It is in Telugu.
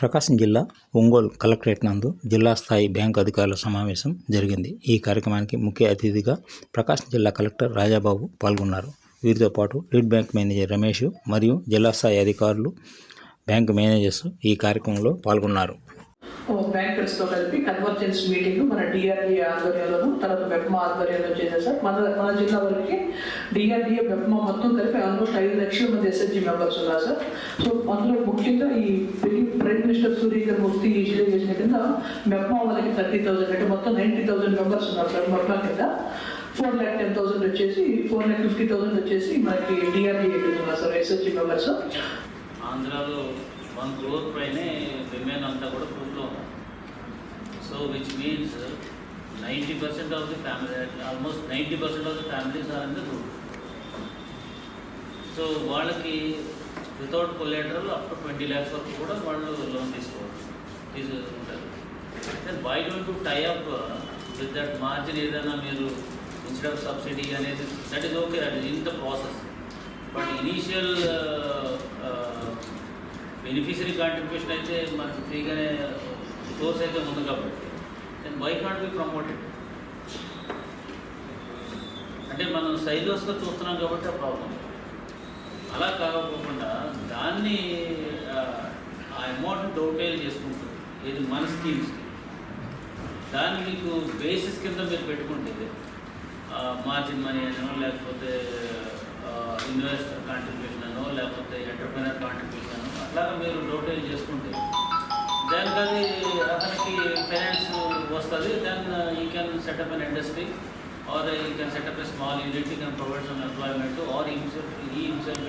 ప్రకాశం జిల్లా ఒంగోలు కలెక్టరేట్ నందు జిల్లా స్థాయి బ్యాంకు అధికారుల సమావేశం జరిగింది. ఈ కార్యక్రమానికి ముఖ్య అతిథిగా ప్రకాశం జిల్లా కలెక్టర్ రాజాబాబు పాల్గొన్నారు. వీరితో పాటు లీడ్ బ్యాంక్ మేనేజర్ రమేష్ మరియు జిల్లా స్థాయి అధికారులు బ్యాంకు మేనేజర్స్ ఈ కార్యక్రమంలో పాల్గొన్నారు. బ్యాంకర్స్తో కలిపి కన్వర్జెన్స్ మీటింగ్ మన డిఆర్డిఏ ఆధ్వర్యంలోను తర్వాత బెప్మా ఆధ్వర్యంలో చేశారు సార్. మన మన జిల్లా వరకు డిఆర్డిఏ బెప్మా మొత్తం కలిపి ఆల్మోస్ట్ ఐదు లక్షల మంది ఎస్ఎస్జి మెంబర్స్ ఉన్నారు సార్. సో అందులో ముఖ్యంగా ఈ ప్రైమ్ మినిస్టర్ సూర్య గారు ఇష్యూ చేసిన కింద మెప్మా వాళ్ళకి థర్టీ థౌసండ్ అంటే మొత్తం నైంటీ థౌసండ్ మెంబర్స్ ఉన్నారు సార్ మెప్మా కింద. ఫోర్ ల్యాక్ టెన్ థౌసండ్ వచ్చేసి ఫోర్ ల్యాక్ ఫిఫ్టీ థౌసండ్ వచ్చేసి మనకి డిఆర్డీ ఉన్నారు సార్ ఎస్ఎస్జి మెంబర్స్ ఆంధ్రాలో వన్ క్రోర్ పైనే విమెన్ అంతా కూడా గ్రూప్లో ఉన్నారు so which means ninety percent of the family almost ninety percent of the families are in the group so వాళ్ళకి without collateral up to twenty lakhs వరకు కూడా వాళ్ళు లోన్ తీసుకోవచ్చు. తీసు ఉంటారు. Then why don't to tie up with that margin ఏదైనా మీరు ఇన్స్టెడ్ ఆఫ్ సబ్సిడీ అనేది that is okay that is in the process but initial beneficiary contribution అయితే మనకి ఫ్రీగానే సోర్స్ అయితే ఉంది కాబట్టి then why can't be promoted అంటే మనం సైలోస్గా చూస్తున్నాం కాబట్టి ఆ ప్రాబ్లం అలా కాకపోకుండా దాన్ని ఆ, అమౌంట్ డోటైల్ చేసుకుంటుంది. ఇది మన స్కీమ్స్ దాన్ని మీకు బేసిస్ కింద మీరు పెట్టుకుంటే మార్జిన్ మనీ అనో లేకపోతే ఇన్వెస్టర్ కాంట్రిబ్యూషన్ అనో లేకపోతే ఎంటర్ప్రైనర్ కాంట్రిబ్యూషన్ అనో అట్లాగా మీరు డోటైల్ చేసుకుంటే దానికి అది అతనికి ఫైనాన్స్ వస్తుంది. Then he can set up an industry or he can set up a small unit he can provide some employment or himself he himself